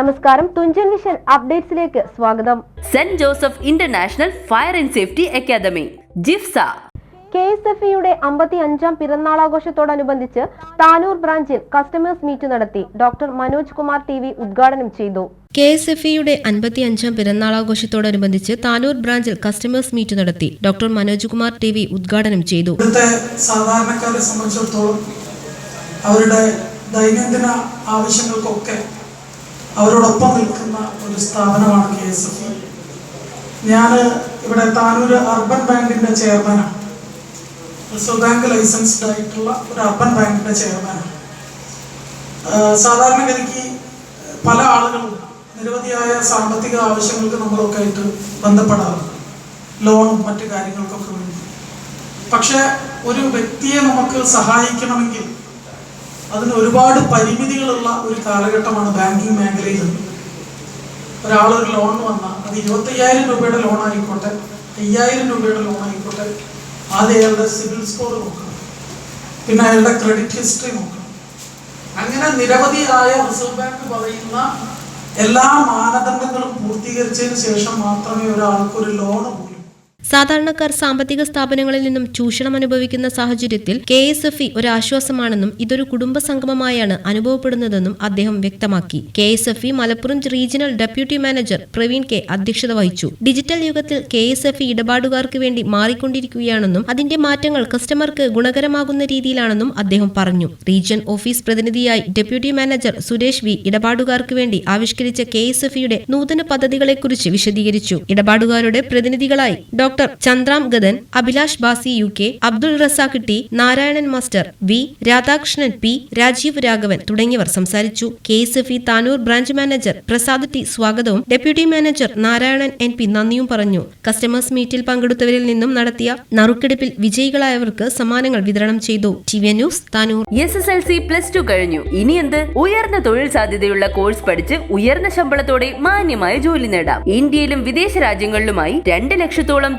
നമസ്കാരം തുഞ്ചൻ വിഷൻ അപ്ഡേറ്റ്സിലേക്ക് സ്വാഗതം. Saint Joseph International Fire and Safety Academy JIFSA. K S F ഇയുടെ അമ്പത്തി അഞ്ചാം പിറന്നാളാഘോഷത്തോടനുബന്ധിച്ച് താനൂർ ബ്രാഞ്ചിൽ കസ്റ്റമേഴ്സ് മീറ്റ് നടത്തി doctor Manoj Kumar T V ഉദ്ഘാടനം ചെയ്തു. കെ എസ് എഫ് ഇയുടെ അൻപത്തിയഞ്ചാം പിറന്നാളാഘോഷത്തോടനുബന്ധിച്ച് താനൂർ ബ്രാഞ്ചിൽ കസ്റ്റമേഴ്സ് മീറ്റ് നടത്തി doctor Manoj Kumar T V ഉദ്ഘാടനം ചെയ്തു. സാധാരണക്കാരെ സംബന്ധിച്ചിടത്തോളം അവരുടെ ദൈനംദിന ആവശ്യങ്ങൾക്കൊക്കെ അവരോടൊപ്പം നിൽക്കുന്ന ഒരു സ്ഥാപനമാണ് കെ എസ് എഫ് ഞാൻ ഇവിടെ താനൂര് അർബൻ ബാങ്കിന്റെ ചെയർമാനാണ്. റിസർവ് ബാങ്ക് ലൈസൻസ്ഡ് ആയിട്ടുള്ള ഒരു അർബൻ ബാങ്കിന്റെ ചെയർമാനാണ്. സാധാരണഗതിക്ക് പല ആളുകളും നിരവധിയായ സാമ്പത്തിക ആവശ്യങ്ങൾക്ക് നമ്മളൊക്കെ ആയിട്ട് ബന്ധപ്പെടാറുണ്ട്. ലോണും മറ്റു കാര്യങ്ങൾക്കൊക്കെ വേണ്ടി. പക്ഷെ ഒരു വ്യക്തിയെ നമുക്ക് സഹായിക്കണമെങ്കിൽ അതിന് ഒരുപാട് പരിമിതികളുള്ള ഒരു കാലഘട്ടമാണ് ബാങ്കിങ് മേഖലയിൽ. ഒരാളൊരു ഒരു ലോൺ വന്നാൽ അത് ഇരുപത്തയ്യായിരം രൂപയുടെ ലോൺ ആയിക്കോട്ടെ അയ്യായിരം രൂപയുടെ ലോൺ ആയിക്കോട്ടെ ആദ്യം അയാളുടെ സിവിൽ സ്കോർ നോക്കണം. പിന്നെ അയാളുടെ ക്രെഡിറ്റ് ഹിസ്റ്ററി നോക്കണം. അങ്ങനെ നിരവധിയായ റിസർവ് ബാങ്ക് പറയുന്ന എല്ലാ മാനദണ്ഡങ്ങളും പൂർത്തീകരിച്ചതിന് ശേഷം മാത്രമേ ഒരാൾക്ക് ഒരു ലോൺ സാധാരണക്കാർ സാമ്പത്തിക സ്ഥാപനങ്ങളിൽ നിന്നും ചൂഷണം അനുഭവിക്കുന്ന സാഹചര്യത്തിൽ കെ എസ് എഫ് ഇ ഒരു ആശ്വാസമാണെന്നും ഇതൊരു കുടുംബ സംഗമമായാണ് അനുഭവപ്പെടുന്നതെന്നും അദ്ദേഹം വ്യക്തമാക്കി. K S F E Malappuram regional deputy manager Praveen K അധ്യക്ഷത വഹിച്ചു. ഡിജിറ്റൽ യുഗത്തിൽ കെ എസ് എഫ് ഇ ഇടപാടുകാർക്ക് വേണ്ടി മാറിക്കൊണ്ടിരിക്കുകയാണെന്നും അതിന്റെ മാറ്റങ്ങൾ കസ്റ്റമർക്ക് ഗുണകരമാകുന്ന രീതിയിലാണെന്നും അദ്ദേഹം പറഞ്ഞു. റീജിയൻ ഓഫീസ് പ്രതിനിധിയായി ഡെപ്യൂട്ടി മാനേജർ സുരേഷ് വി ഇടപാടുകാർക്ക് വേണ്ടി ആവിഷ്കരിച്ച കെ എസ് എഫ് ഇയുടെ നൂതന പദ്ധതികളെക്കുറിച്ച് വിശദീകരിച്ചു. ഇടപാടുകാരുടെ പ്രതിനിധികളായി ഡോക്ടർ ചന്ദ്രാം ഗതൻ അഭിലാഷ് ബാസി U K Abdul Razak T Narayanan master V Radhakrishnan P Rajeev Raghavan തുടങ്ങിയവർ സംസാരിച്ചു. K E Tanur branch manager Prasad T സ്വാഗതവും deputy manager Narayanan N P നന്ദിയും പറഞ്ഞു. കസ്റ്റമേഴ്സ് മീറ്റിൽ പങ്കെടുത്തവരിൽ നിന്നും നടത്തിയ നറുക്കെടുപ്പിൽ വിജയികളായവർക്ക് സമ്മാനങ്ങൾ വിതരണം ചെയ്തു. T V news Tanur. S S L C plus two കഴിഞ്ഞു. ഇനി എന്ത്? ഉയർന്ന തൊഴിൽ സാധ്യതയുള്ള കോഴ്സ് പഠിച്ച് ഉയർന്ന ശമ്പളത്തോടെ മാന്യമായ ജോലി നേടാം. ഇന്ത്യയിലും വിദേശ രാജ്യങ്ങളിലുമായി രണ്ട് ലക്ഷത്തോളം